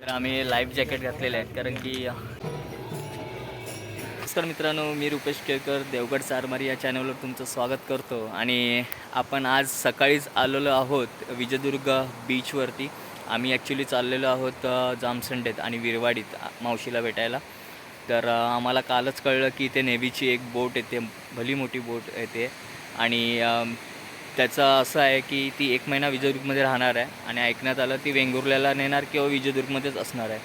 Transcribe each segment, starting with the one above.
तर आम्ही life jacket घातलेले आहेत कारण की नमस्कार मित्रांनो मी रुपेश केळकर देवगड चारमारी या चॅनलवर तुमचं स्वागत करतो. आणि आपण आज सकाळीच आलेलो आहोत विजयदुर्ग बीचवरती आम्ही ॲक्च्युली चाललेलो आहोत जामसंडेत आणि विरवाडीत मावशीला भेटायला. तर आम्हाला कालच कळलं की इथे नेव्हीची एक बोट येते भली मोठी बोट येते. आणि त्याचं असं आहे की ती एक महिना विजयदुर्गमध्ये राहणार आहे आणि ऐकण्यात आलं ती वेंगुर्ल्याला नेणार किंवा विजयदुर्गमध्येच असणार आहे.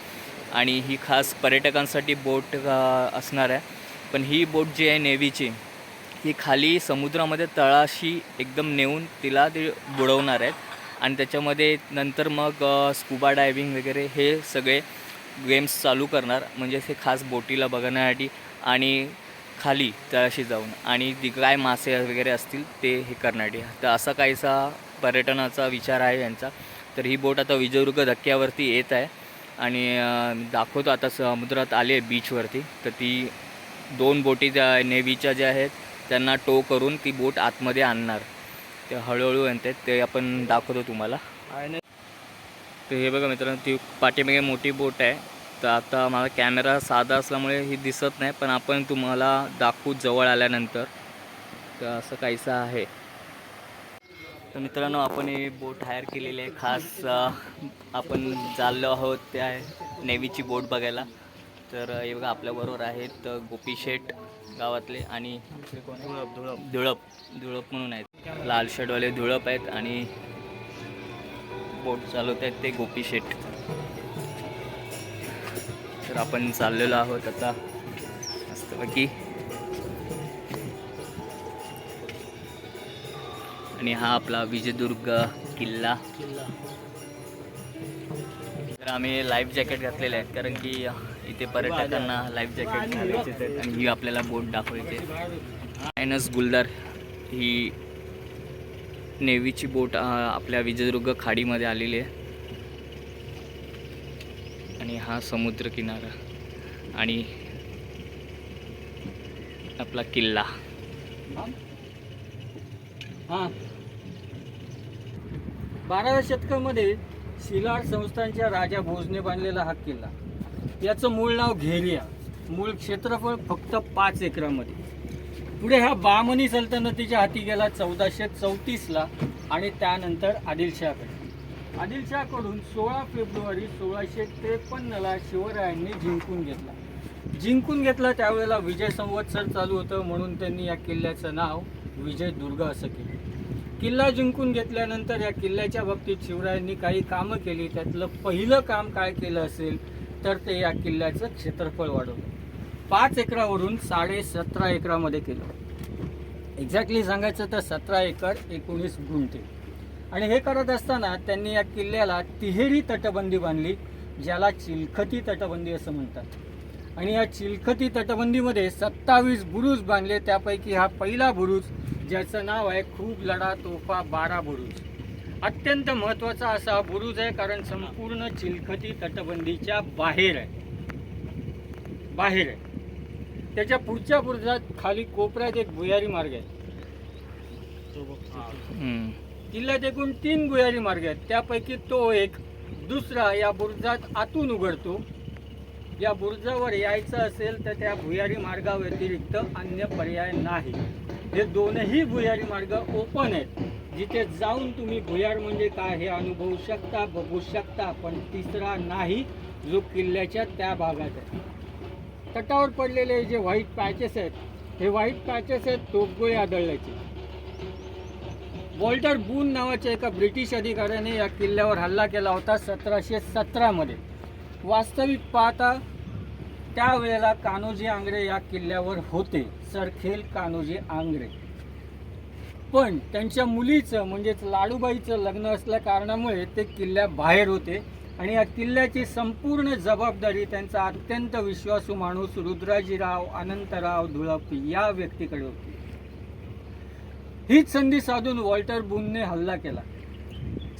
आणि ही खास पर्यटकांसाठी बोट असणार आहे. पण ही बोट जी आहे नेव्हीची ही खाली समुद्रामध्ये तळाशी एकदम नेऊन तिला ते बुडवणार आहेत. आणि त्याच्यामध्ये नंतर मग स्कुबा डायविंग वगैरे हे सगळे गेम्स चालू करणार. म्हणजे हे खास बोटीला बघण्यासाठी. आणि खाली तळाशी जाऊन आणि ती काय मासे वगैरे असतील ते हे करण्यासाठी तर असा काहीसा पर्यटनाचा विचार आहे यांचा. तर ही बोट आता विजयदुर्ग धक्क्यावरती येत आहे. आणि दाखवतो आता समुद्रात आली आहे बीचवरती तर ती दोन बोटी त्या नेव्हीच्या ज्या आहेत त्यांना टो करून ती बोट आतमध्ये आणणार. ते हळूहळू आणतात ते आपण दाखवतो तुम्हाला. तर हे बघा मित्रांनो ती पाठीमागे मोठी बोट आहे. तर आता मला कॅमेरा साधा असल्यामुळे ही दिसत नाही पण आपण तुम्हाला दाखवू जवळ आल्यानंतर तर असं काहीसं आहे. तर मित्रांनो आपण हे बोट हायर केलेली आहे. खास आपण चाललो आहोत त्या नेव्हीची बोट बघायला. तर हे बघा आपल्याबरोबर आहेत अ, गोपी गावातले आणि धुळप धुळप धुळप धुळप म्हणून आहेत. लाल शर्टवाले धुळप आहेत आणि बोट चालवत आहेत ते गोपीशेठ तर आपण चाललेलो आहोत आता. मस्तपैकी. आणि हा आपला विजयदुर्ग किल्ला. तर आम्ही लाईफ जॅकेट घातलेले आहेत कारण की इथे पर्यटकांना लाईफ जॅकेट घालायचे आहेत आणि ही आपल्याला बोट दाखवायचे मायनस गुलदार ही नेव्हीची बोट आपल्या विजयदुर्ग खाडीमध्ये आलेली आहे. आणि हा समुद्रकिनारा आणि आपला किल्ला. हां. बाराव्या शतकामध्ये शिलाड संस्थांच्या राजा भोजने बांधलेला हा किल्ला. याचं मूळ नाव घेरिया. मूळ क्षेत्रफळ फक्त पाच एकरामध्ये. पुढे हा बामनी सल्तनतीच्या हाती गेला चौदाशे चौतीसला आणि त्यानंतर आदिलशहाकडे. आदिलशहाकडून सोळा फेब्रुवारी सोळाशे त्रेपन्नला शिवरायांनी जिंकून घेतला. जिंकून घेतला त्यावेळेला विजय संवत्सर चालू होतं म्हणून त्यांनी या किल्ल्याचं नाव विजयदुर्ग असं केलं. किल्ला जिंकून घेतल्यानंतर या किल्ल्याच्या बाबतीत शिवरायांनी काही कामं केली. त्यातलं पहिलं काम काय केलं असेल तर ते या किल्ल्याचं क्षेत्रफळ वाढवलं. पाच एकरावरून साडे सतरा एकरामध्ये केलं. एक्झॅक्टली सांगायचं तर सतरा एकर एकोणीस गुंठे. आणि हे करत असताना त्यांनी या किल्ल्याला तिहेरी तटबंदी बांधली ज्याला चिलखती तटबंदी असं म्हणतात. आणि या चिलखती तटबंदीमध्ये सत्तावीस बुरुज बांधले त्यापैकी हा पहिला बुरुज ज्याचं नाव आहे खूप लढा तोफा बारा बुरुज. अत्यंत महत्त्वाचा असा बुरुज आहे कारण संपूर्ण चिलखती तटबंदीच्या बाहेर आहे. बाहेर आहे. त्याच्या पुढच्या बुरुजात खाली कोपऱ्यात एक भुयारी मार्ग आहे. किल्ल्यात एकूण तीन भुयारी मार्ग आहेत. त्यापैकी तो एक दुसरा या बुरुजात आतून उघडतो. या बुरुजावर यायचं असेल तर त्या भुयारी मार्गाव्यतिरिक्त अन्य पर्याय नाही. हे दोनही भुयारी मार्ग ओपन आहेत. जिथे जाऊन तुम्ही भुयार म्हणजे काय हे अनुभवू शकता बघू शकता पण तिसरा नाही जो किल्ल्याच्या त्या भागात आहे. तटावर पडलेले जे व्हाईट पॅचेस आहेत हे व्हाईट पॅचेस आहेत तोफगोळे आढळल्याचे वॉल्टर बून नावाच्या एका ब्रिटिश अधिकाऱ्याने या किल्ल्यावर हल्ला केला होता सतराशे सतरामध्ये. वास्तविक पाहता त्यावेळेला कान्होजी आंग्रे या किल्ल्यावर होते सरखेल कान्होजी आंग्रे. पण त्यांच्या मुलीचं म्हणजेच लाडूबाईचं लग्न असल्या कारणामुळे ते किल्ल्याबाहेर होते आणि या किल्ल्याची संपूर्ण जबाबदारी त्यांचा अत्यंत विश्वासू माणूस रुद्राजीराव अनंतराव धुळप या व्यक्तीकडे होती. हीच संधी साधून वॉल्टर बूनने हल्ला केला.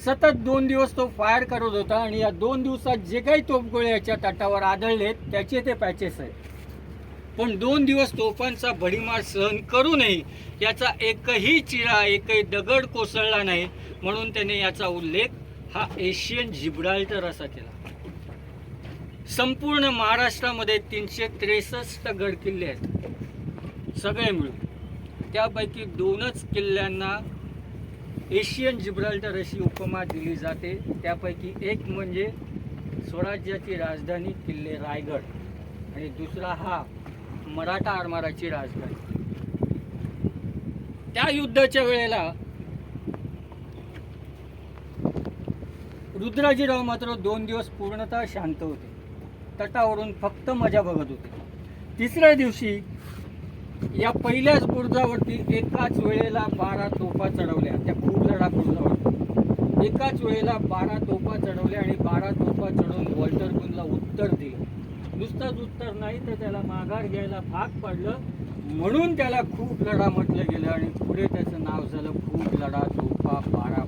सतत दोन दिवस तो फायर करत होता आणि या दोन दिवसात जे काही तोफगोळे याच्या तटावर आदळलेत त्याचे ते पॅचेस आहेत. पण दोन दिवस तोफांचा भडीमार सहन करूनही याचा एकही चिरा एकही दगड कोसळला नाही म्हणून त्याने याचा उल्लेख हा एशियन जिब्राल्टर असा केला. संपूर्ण महाराष्ट्रामध्ये तीनशे त्रेसष्ट गड किल्ले आहेत. सगळे मिळून त्यापैकी दोनच किल्ल्यांना एशियन जिब्राल्टर अशी उपमा दिली जाते. त्यापैकी एक म्हणजे स्वराज्याची राजधानी किल्ले रायगड आणि दुसरा हा मराठा आरमाराची राजधानी. त्या युद्धाच्या वेळेला रुद्राजीराव मात्र दोन दिवस पूर्णतः शांत होते. तटावरून फक्त मजा बघत होते. तिसऱ्या दिवशी या पहिल्याच बुरुजावरती एकाच वेळेला बारा तोफा चढवल्या. त्या खूप लढा एकाच वेळेला बारा तोफा चढवल्या आणि बारा तोफा चढवून वॉल्टर गुनला उत्तर दिलं. नुसतंच उत्तर नाही तर त्याला माघार घ्यायला भाग पडलं. म्हणून त्याला खूप लढा म्हटलं गेलं आणि पुढे त्याचं नाव झालं खूप लढा तोफा बारा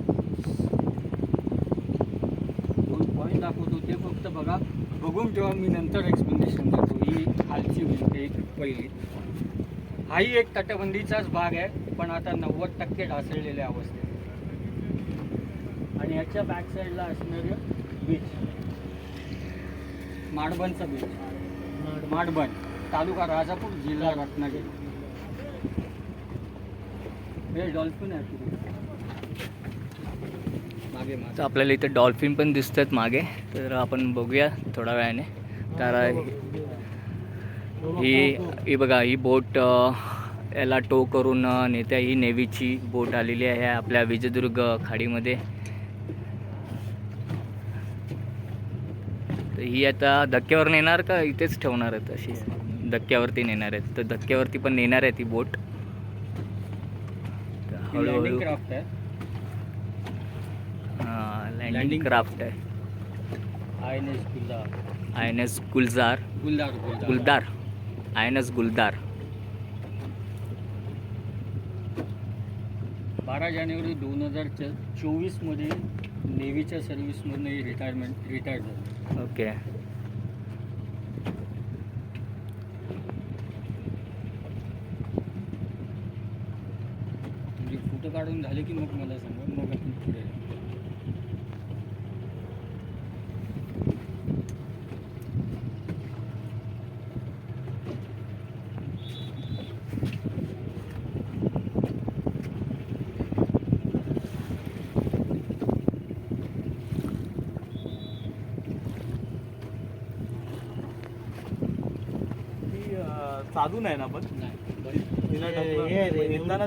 दोन पॉईंट दाखवतो ते फक्त बघा. बघून जेव्हा मी नंतर एक्सप्लेनेशन देतो. ही खालची होती पहिली. हाही एक तटबंदीचाच भाग आहे पण आता नव्वद टक्के ढासळलेल्या अवस्थेत आणि ह्याच्या बॅक साईडला असणारं बीच माडबनचं बीच माडबन तालुका राजापूर जिल्हा रत्नागिरी. हे डॉल्फिन आहे मागे आपल्याला इथे डॉल्फिन पण दिसत आहेत मागे. तर आपण बघूया थोड्या वेळाने. तर ही ही बघा ही बोट याला टो करून नेत्या ही नेव्हीची बोट आलेली आहे आपल्या विजयदुर्ग खाडीमध्ये. तर ही आता धक्क्यावर नेणार का इथेच ठेवणार आहेत अशी? धक्क्यावरती नेणार आहेत. तर धक्क्यावरती पण नेणार आहे ती बोट. हळूहळू क्राफ्ट आहे. लँडिंग. क्राफ्ट आहे. I N S Guldar I N S Guljar. Guldar. Guldar. Guldar I N S गुलदार. बारा जानेवारी दोन हजार चोवीसमध्ये नेव्हीच्या सर्व्हिसमधून रिटायरमेंट रिटायर झालं. ओके. म्हणजे फोटो काढून झाले की मग मला सांगा मग आपण पुढे जाऊ. ती चालून आहे ना पण नाही. तिला हे- ढकलून- हे येताना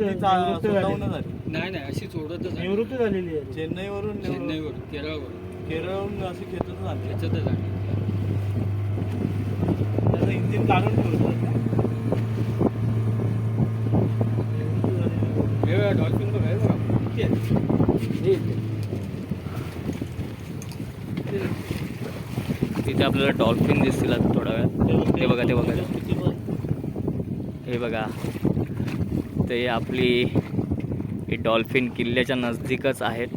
नाही नाही अशीच ओढतच. निवृत्त झालेली आहे. चेन्नईवरून चेन्नईवरून केरळवरून. केरळहून अशी खेचतच आणते त्याच्यातच त्याचं इंजिन काढून ठेवलं वेगवेगळ्या डॉल्फिन बघ आहे बघा. किती आहेत हे इथे. तिथे आपल्याला डॉल्फिन दिसतील आता थोड्या वेळात. ते बघा. ते बघा. हे बघा. ते आपली डॉल्फिन किल्ल्याच्या नजदीकच आहेत.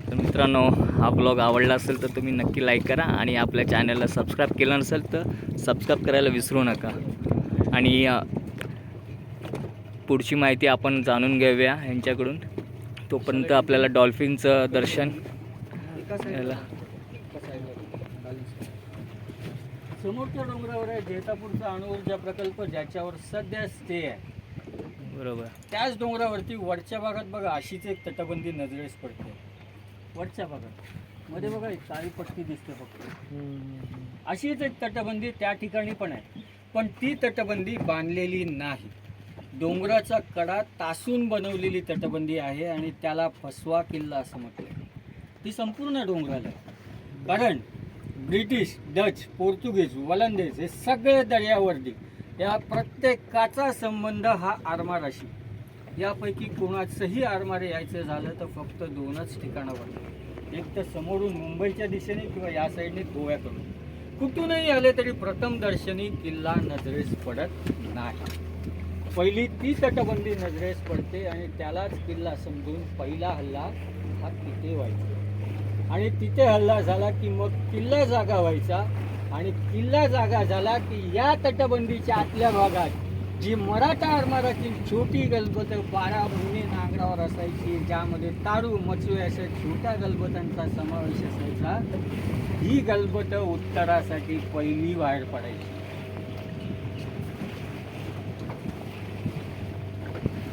तर मित्रांनो हा ब्लॉग आवडला असेल तर तुम्ही नक्की लाईक करा आणि आपल्या चॅनलला सबस्क्राईब केलं नसेल तर सबस्क्राईब करायला विसरू नका. आणि पुढची माहिती आपण जाणून घेऊया यांच्याकडून. तोपर्यंत आपल्याला डॉल्फिनचं दर्शन याला. समोरच्या डोंगरावर आहे जैतापूरचा अणुऊर्जा प्रकल्प ज्याच्यावर सध्या स्टे आहे. बरोबर. त्याच डोंगरावरती वरच्या भागात बघा अशीच एक तटबंदी नजरेस पडते. वरच्या भागात. मध्ये बघा एक काळी पट्टी दिसते फक्त. अशीच एक तटबंदी त्या ठिकाणी पण आहे. पण ती तटबंदी बांधलेली नाही. डोंगराचा कडा तासून बनवलेली तटबंदी आहे आणि त्याला फसवा किल्ला असं म्हटलं ती संपूर्ण डोंगराला आहे. कारण ब्रिटिश डच पोर्तुगीज वलंदेज हे सगळे दर्यावर्दी या प्रत्येकाचा संबंध हा आरमाराशी. यापैकी कोणाचंही आरमारे यायचं झालं तर फक्त दोनच ठिकाणावर. एक तर समोरून मुंबईच्या दिशेने किंवा या साईडने गोव्याकडून कुठूनही आले तरी प्रथम दर्शनी किल्ला नजरेस पडत नाही. पहिली ती तटबंदी नजरेस पडते आणि त्यालाच किल्ला समजून पहिला हल्ला हा तिथे व्हायचा. आणि तिथे हल्ला झाला की मग किल्ला जागा व्हायचा. आणि किल्ला जागा झाला की या तटबंदीच्या आतल्या भागात जी मराठा आरमाराची छोटी गलबत बारा महिने नांगरावर असायची ज्यामध्ये तारू मचवे अशा छोट्या गलबतांचा समावेश असायचा ही गलबत उत्तरासाठी पहिली बाहेर पडायची.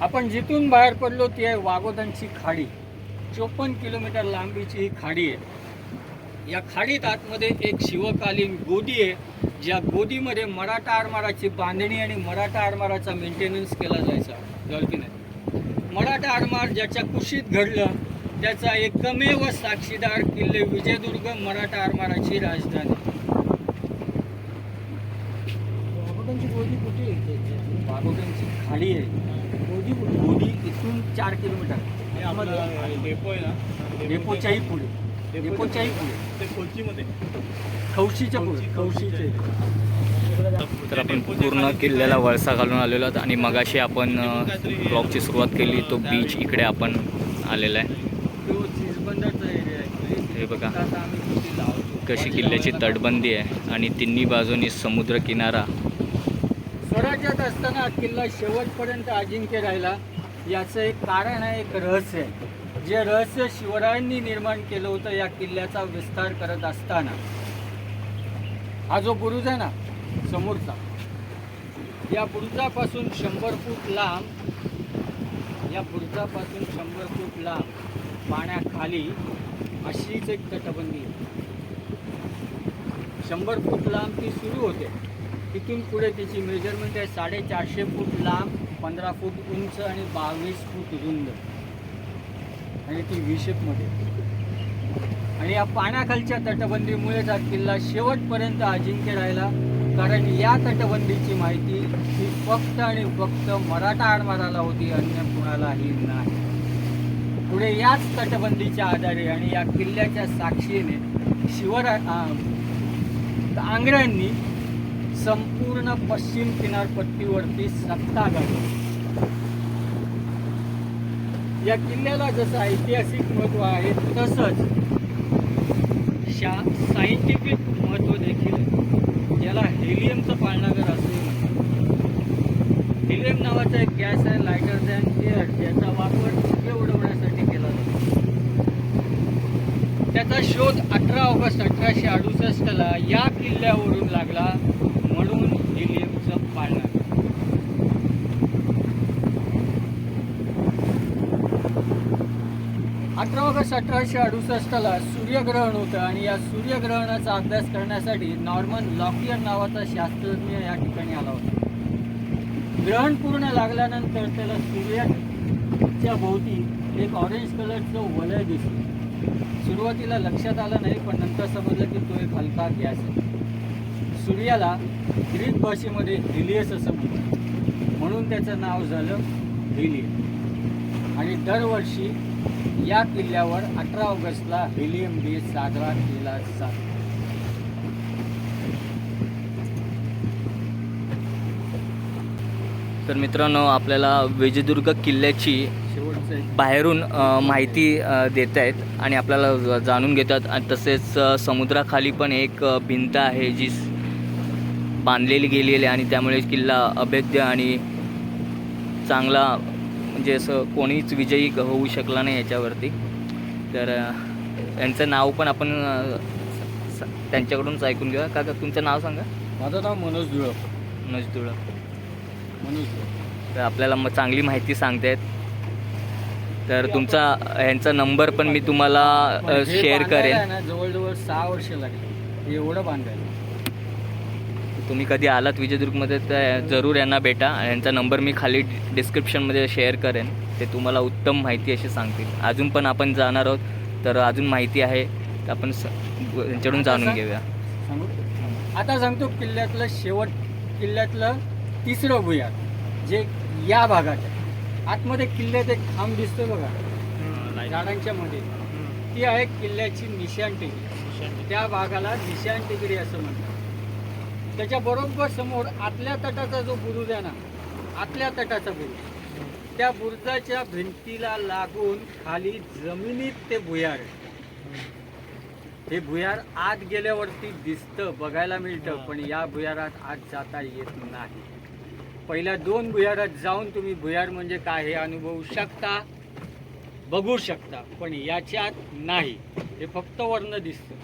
आपण जिथून बाहेर पडलो ती आहे वागोदांची खाडी. चोपन्न किलोमीटर लांबीची ही खाडी आहे. या खाडीत आतमध्ये एक शिवकालीन गोदी आहे ज्या गोदीमध्ये मराठा आरमाराची बांधणी आणि मराठा आरमाराचा मेंटेनन्स केला जायचा. नाही? मराठा आरमार ज्याच्या कुशीत घडलं त्याचा एकमेव साक्षीदार किल्ले विजयदुर्ग मराठा आरमाराची राजधानी. वाघोटांची गोदी कुठे आहे? वाघोटांची खाडी आहे? गोदी इथून चार किलोमीटर. डेपो आहे ना डेपोच्याही पुढे. डेपो- डेपोच्याही पुढे. ते कोचीमध्ये. खवशीच्या पुढे. तर आपण पूर्ण किल्ल्याला वळसा घालून आलेलो आहोत आणि मगाशी आपण ब्लॉगची सुरुवात केली. तो बीच इकडे आपण आलेला आहे. हे बघा. कशी किल्ल्याची तटबंदी आहे. आणि तिन्ही बाजूनी समुद्र किनारा स्वराज्यात असताना हा किल्ला शेवटपर्यंत अजिंक्य राहिला. याचं एक कारण आहे एक रहस्य आहे. जे रहस्य शिवरायांनी निर्माण केलं होतं या किल्ल्याचा विस्तार करत असताना. हा जो बुरुज आहे ना समोरचा या बुरुजापासून शंभर फूट लांब या बुरुजापासून शंभर फूट लांब पाण्याखाली अशीच एक तटबंदी आहे. शंभर फूट लांब ती सुरू होते. तिथून पुढे तिची मेजरमेंट आहे साडेचारशे फूट लांब पंधरा फूट उंच आणि बावीस फूट रुंद. आणि ती विशेपमध्ये आणि या पाण्याखालच्या तटबंदीमुळेच हा किल्ला शेवटपर्यंत अजिंक्य राहिला. कारण या तटबंदीची माहिती ही फक्त आणि फक्त मराठा आरमाराला होती अन्य कुणालाही नाही. पुढे याच तटबंदीच्या आधारे आणि या किल्ल्याच्या साक्षीने शिवरा आंग्र्यांनी संपूर्ण पश्चिम किनारपट्टीवरती सत्ता गाजवली या किल्ल्याला जसं ऐतिहासिक महत्त्व आहे तसंच शा सायंटिफिक महत्त्व देखील आहे. याला हेलियमचं पाळणागर असंही हेलियम नावाचा एक गॅस आहे लायटर दॅन एअर ज्याचा वापर उडवण्यासाठी केला जातो. त्याचा शोध अठरा ऑगस्ट अठराशे अडुसष्टला या किल्ल्यावरून लागला म्हणून हेलियमचं पाळणार. अठरा ऑगस्ट अठराशे अडुसष्टला सूर्यग्रहण होतं आणि या सूर्यग्रहणाचा अभ्यास करण्यासाठी नॉर्मन लॉकियर नावाचा शास्त्रज्ञ या ठिकाणी आला होता. ग्रहण पूर्ण लागल्यानंतर त्याला सूर्याच्या भोवती एक ऑरेंज कलरचं वलय दिसलं. सुरुवातीला लक्षात आलं नाही पण नंतर समजलं की तो एक हलका गॅस आहे. सूर्याला ग्रीक भाषेमध्ये हिलियस असं म्हणतात. म्हणून त्याचं नाव झालं हिलियम. आणि दरवर्षी या किल्ल्यावर अठरा ऑगस्टला हिलियम डे साजरा केला जातो. तर मित्रांनो आपल्याला विजयदुर्ग किल्ल्याची बाहेरून माहिती देत आहेत आणि आपल्याला जाणून घेतात. आणि तसेच समुद्राखाली पण एक भिंत आहे जी बांधलेली गेलेली आहे आणि त्यामुळे किल्ला अभेद्य आणि चांगला म्हणजे असं कोणीच विजयी क- होऊ शकला नाही याच्यावरती. तर यांचं नाव पण आपण त्यांच्याकडूनच ऐकून घेऊया. काका तुमचं नाव सांगा. माझं नाव मनोज धुळप मनोज धुळप तर आपल्याला मग चांगली माहिती सांगतायत. तर तुमचा ह्यांचा नंबर पण मी तुम्हाला शेअर करेन. जवळजवळ सहा वर्ष लागली. एवढं बांधायला. तुम्ही कधी आलात विजयदुर्गमध्ये तर जरूर यांना भेटा. यांचा नंबर मी खाली डिस्क्रिप्शनमध्ये शेअर करेन. ते तुम्हाला उत्तम माहिती अशी सांगतील. अजून पण आपण जाणार आहोत. तर अजून माहिती आहे. तर आपण स- यांच्याकडून जाणून घेऊया. आता सांगतो किल्ल्यातलं शेवट किल्ल्यातलं तिसरं भुयार जे या भागात आहे. आतमध्ये किल्ल्यात एक खांब दिसतो बघा. झाडांच्या मध्ये ती आहे किल्ल्याची निशाण टेकडी. त्या भागाला निशाण टेकडी असं म्हणतात. त्याच्या बरोबर समोर आतल्या तटाचा जो बुरुज आहे ना आतल्या तटाचा बुरुज. त्या बुरुजाच्या भिंतीला लागून खाली जमिनीत ते भुयार आहे. हे भुयार आत गेल्यावरती दिसतं बघायला मिळतं पण या भुयारात आत जाता येत नाही. पहिल्या दोन भुयारात जाऊन तुम्ही भुयार म्हणजे काय हे अनुभवू शकता? बघू शकता पण याच्यात नाही. हे फक्त वर्ण दिसतं.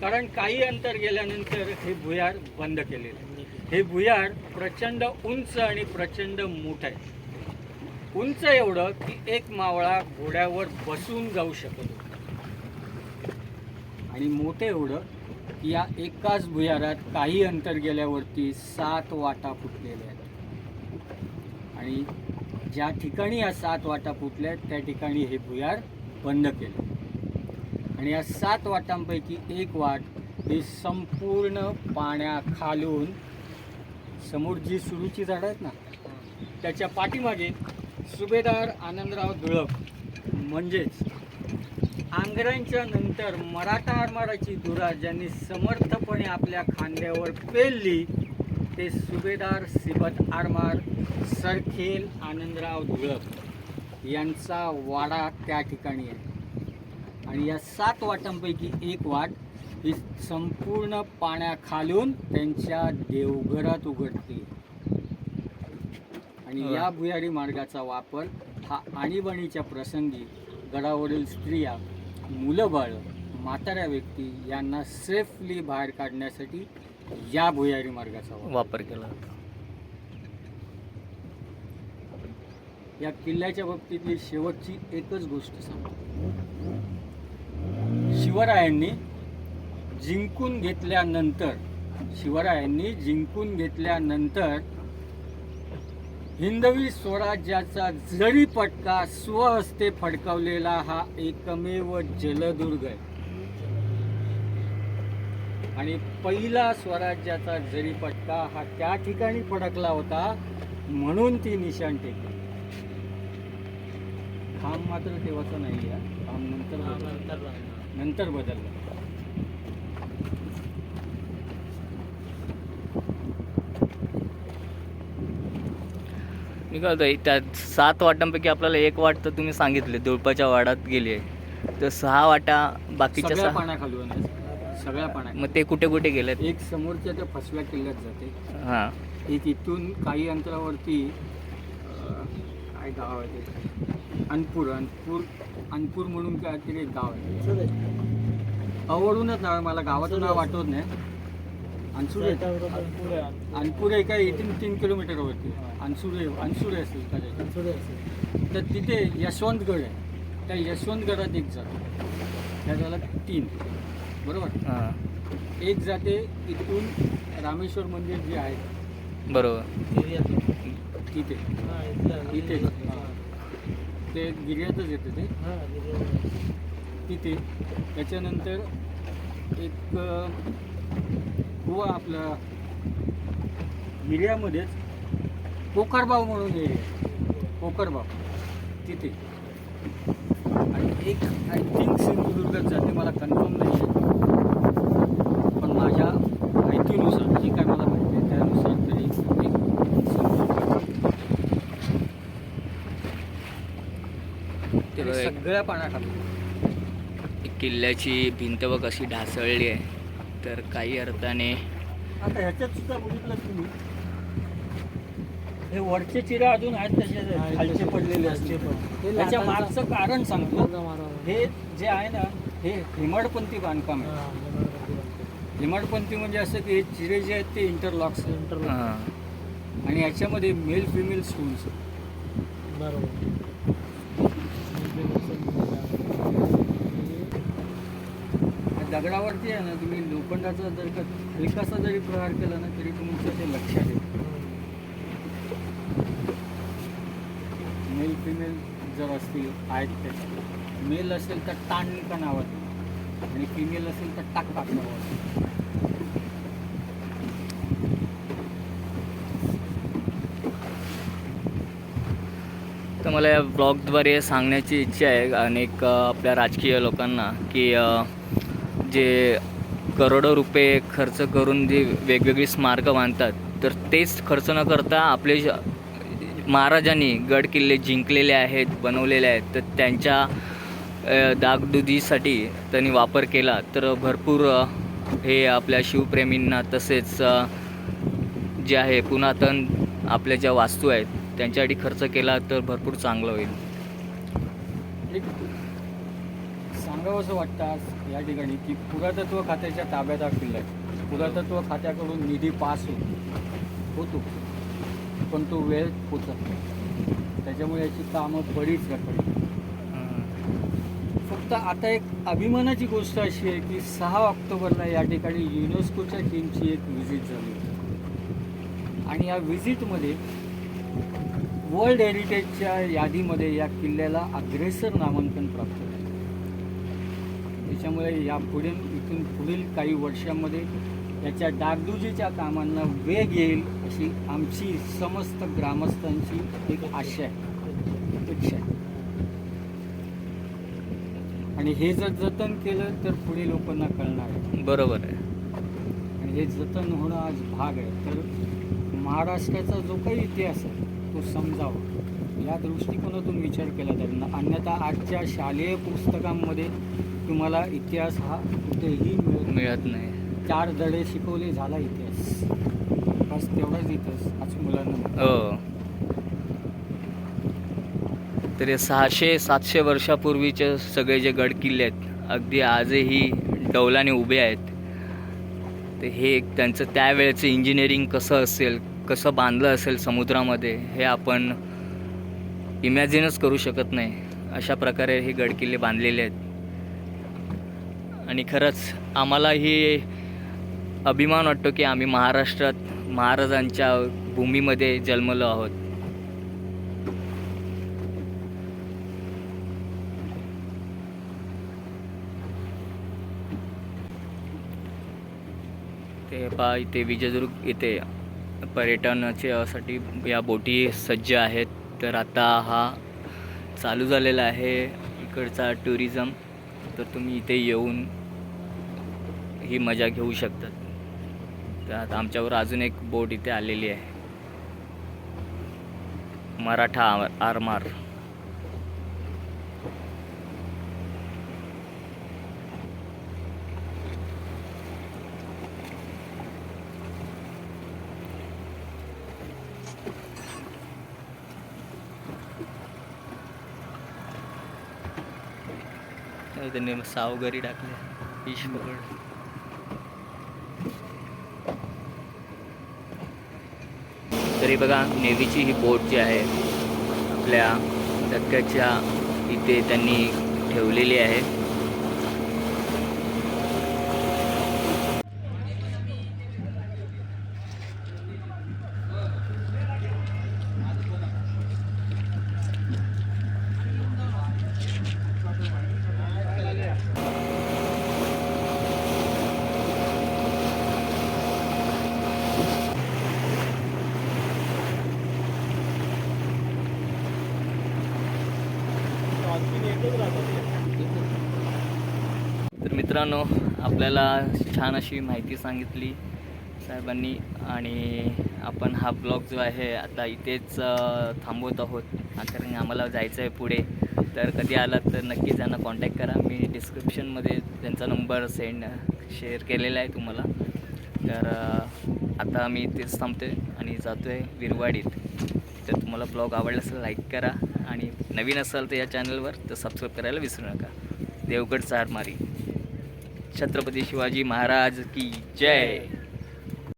कारण काही अंतर गेल्यानंतर हे भुयार बंद केलेलं आहे. हे भुयार प्रचंड उंच आणि प्रचंड मोठं आहे. उंच एवढं की एक मावळा घोड्यावर बसून जाऊ शकत होता. आणि मोठे एवढं की या एकाच भुयारात काही अंतर गेल्यावरती सात वाटा फुटलेल्या आहेत. आणि ज्या ठिकाणी या सात वाटा फुटल्या आहेत त्या ठिकाणी हे भुयार बंद केलं. आणि या सात वाटांपैकी एक वाट ही संपूर्ण पाण्याखालून समोर जी सुरूची झाडं आहेत ना त्याच्या पाठीमागे सुभेदार आनंदराव धुळप म्हणजेच आंग्र्यांच्या नंतर मराठा आरमाराची धुरा ज्यांनी समर्थपणे आपल्या खांद्यावर पेलली ते सुभेदार सिबत आरमार सरखेल आनंदराव धुळप यांचा वाडा त्या ठिकाणी आहे. आणि या सात वाटांपैकी एक वाट ही संपूर्ण पाण्याखालून त्यांच्या देवघरात उघडते. आणि या भुयारी मार्गाचा वापर हा आणीबाणीच्या प्रसंगी गडावरील स्त्रिया मुलं बाळं म्हाताऱ्या व्यक्ती यांना सेफली बाहेर काढण्यासाठी या भुयारी मार्गाचा वापर. वापर केला होता. या किल्ल्याच्या बाबतीतली शेवटची एकच गोष्ट सांगतो. शिवरायांनी जिंकून घेतल्यानंतर शिवरायांनी जिंकून घेतल्यानंतर हिंदवी स्वराज्याचा जरी पटका स्वहस्ते फडकावलेला हा एकमेव जलदुर्ग आहे. आणि पहिला स्वराज्याचा जरी पटका हा त्या ठिकाणी फडकला होता म्हणून ती निशाण टेकली. खांब मात्र तेव्हाचा नाही आहे. खांब नंतर. नंतर बदलला. होतं त्यात सात वाटांपैकी आपल्याला एक वाट तर तुम्ही सांगितले दुळपाच्या वाडात गेली आहे. तर सहा वाटा बाकीच्या सगळ्या सहा पाण्याखालून आहे. सगळ्या पाण्यात मग ते कुठे कुठे गेलेत? एक समोरच्या त्या फसव्या किल्ल्यात जाते. हां. एक इथून काही अंतरावरती अं, काय गाव आहे ते. अनपूर अनपूर अनपूर म्हणून काय तरी एक गाव आहे. आवडूनच नाव आहे, मला गावाचं नाव आठवत नाही. अनसुरे अनपूर आहे. काय? इथून तीन किलोमीटरवरती अनसुरे अनसुरे असेल कदाचित तर तिथे यशवंतगड आहे. त्या यशवंतगडात एक जातो. त्या झाला तीन. बरोबर? हां. एक जाते इथून रामेश्वर मंदिर जे आहे बरोबर. तिथे इथे. ते गिर्यातच येतं ते. तिथे. त्याच्यानंतर एक अ, गोवा आपला गिर्यामध्येच कोकरबाव म्हणून हे आहे. कोकरबाव तिथे. आणि एक आय थिंक सिंधुदुर्गात जाते मला कन्फर्म नाही आहे पण माझ्या माहितीनुसार जी काय मला माहिती आहे त्यानुसार तरी एक सिंधुदुर्गात ते आणि बघा, एक- सगळ्या पाण्याखाली किल्ल्याची भिंत बघ अशी ढासळली आहे. तर काही अर्थाने आता ह्याच्यात सुद्धा बघितलं तुम्ही. हे वरचे चिरे अजून आहेत तसे खालचे पडलेले असते त्याच्या मागचं कारण सांगतो. हे जे आहे ना हे हेमाडपंथी बांधकाम आहे. हेमाडपंथी म्हणजे असं की हे चिरे जे आहेत ते इंटरलॉक्स हां. आणि याच्यामध्ये मेल फिमेल स्टोन्स दगडावरती आहे ना तुम्ही लोखंडाचा जर का हलकासा जरी प्रहार केला ना तरी तुमचं ते लक्षात येतं. मेल फिमेल जर असतील आहेत ते. मेल असेल तर ताण का नावात आणि फिमेल असेल तर टाक टाक नावात तर मला या ब्लॉगद्वारे सांगण्याची इच्छा आहे अनेक आपल्या राजकीय लोकांना की जे करोडो रुपये खर्च करून जे वेगवेगळी स्मारकं बांधतात तर तेच खर्च न करता आपले ज- महाराजांनी गड किल्ले जिंकलेले आहेत बनवलेले आहेत तर त्यांच्या दागदुदीसाठी दागदुधीसाठी त्यांनी वापर केला. तर भरपूर हे आपल्या शिवप्रेमींना तसेच जे आहे पुरातन आपल्या ज्या वास्तू आहेत त्यांच्यासाठी खर्च केला तर भरपूर चांगलं होईल. एक सांगावं असं वाटतं या ठिकाणी की पुरातत्व खात्याच्या ताब्यात हा किल्ला आहे. पुरातत्व खात्याकडून निधी पास होतो. होतो. पण तो वेळ पोचत नाही त्याच्यामुळे याची कामं बरीच रखडली. फक्त आता एक अभिमानाची गोष्ट अशी आहे की सहा ऑक्टोबरला या ठिकाणी युनेस्कोच्या टीमची एक व्हिजिट झाली होती. आणि या व्हिजिटमध्ये वर्ल्ड हेरिटेजच्या यादीमध्ये या किल्ल्याला अग्रेसर नामांकन प्राप्त झालं. त्याच्यामुळे या पुढे इथून पुढील काही वर्षांमध्ये याच्या डागडुजीच्या कामांना वेग येईल अशी आमची समस्त ग्रामस्थांची एक आशा आहे अपेक्षा आहे. आणि हे जर जतन केलं तर पुढे लोकांना कळणार आहे. बरोबर आहे. आणि हे जतन होणं आज भाग आहे. तर महाराष्ट्राचा जो काही इतिहास आहे तो समजावा. या दृष्टिकोनातून विचार केला जाईल न- अन्यथा आजच्या शालेय पुस्तकांमध्ये तुम्हाला इतिहास हा कुठेही मिळत नाही. मिळत नाही चार धडे शिकवले झाला इतिहास बस तेवढाच इतिहास आज मुलांना. हो तर सहाशे सातशे वर्षापूर्वीचे सगळे जे गड किल्ले आहेत अगदी आजही डौलाने उभे आहेत तर हे एक त्यांचं त्यावेळेचं इंजिनिअरिंग कसं असेल कसं बांधलं असेल समुद्रामध्ये हे आपण इमॅजिनच करू शकत नाही. अशा प्रकारे हे गडकिल्ले बांधलेले आहेत. आणि खरंच आम्हालाही अभिमान वाटतो की आम्ही महाराष्ट्रात महाराजांच्या भूमीमध्ये जन्मलो आहोत. ते पा इथे विजयदुर्ग इथे पर्यटनाच्यासाठी या बोटी सज्ज आहेत. तर आता हा चालू झालेला आहे इकडचा टुरिझम तर तुम्ही इथे येऊन ही मजा घेऊ शकतात. तर आता आमच्यावर अजून एक बोट इथे आलेली आहे. मराठा आर- आरमार. त्यांनी सावगरी टाकले फिश पकड। तरी बघा नेव्हीची ही बोट जी आहे आपल्या धक्क्याच्या इथे त्यांनी ठेवलेली आहे. तर मित्रांनो आपल्याला छान अशी माहिती सांगितली साहेबांनी आणि आपण हा ब्लॉग जो आहे आता इथेच थांबवत आहोत. कारण आम्हाला जायचं आहे पुढे. तर कधी आलात तर नक्की त्यांना कॉन्टॅक्ट करा. मी डिस्क्रिप्शनमध्ये त्यांचा नंबर सेंड शेअर केलेला आहे तुम्हाला. तर आता मी इथेच थांबतो आहे आणि जातो आहे विरवाडीत. तर तुम्हाला ब्लॉग आवडला असेल लाईक करा. नवीन असाल तर या चॅनलवर तर सबस्क्राईब करायला विसरू नका. देवगड चारमारी छत्रपती शिवाजी महाराज की जय.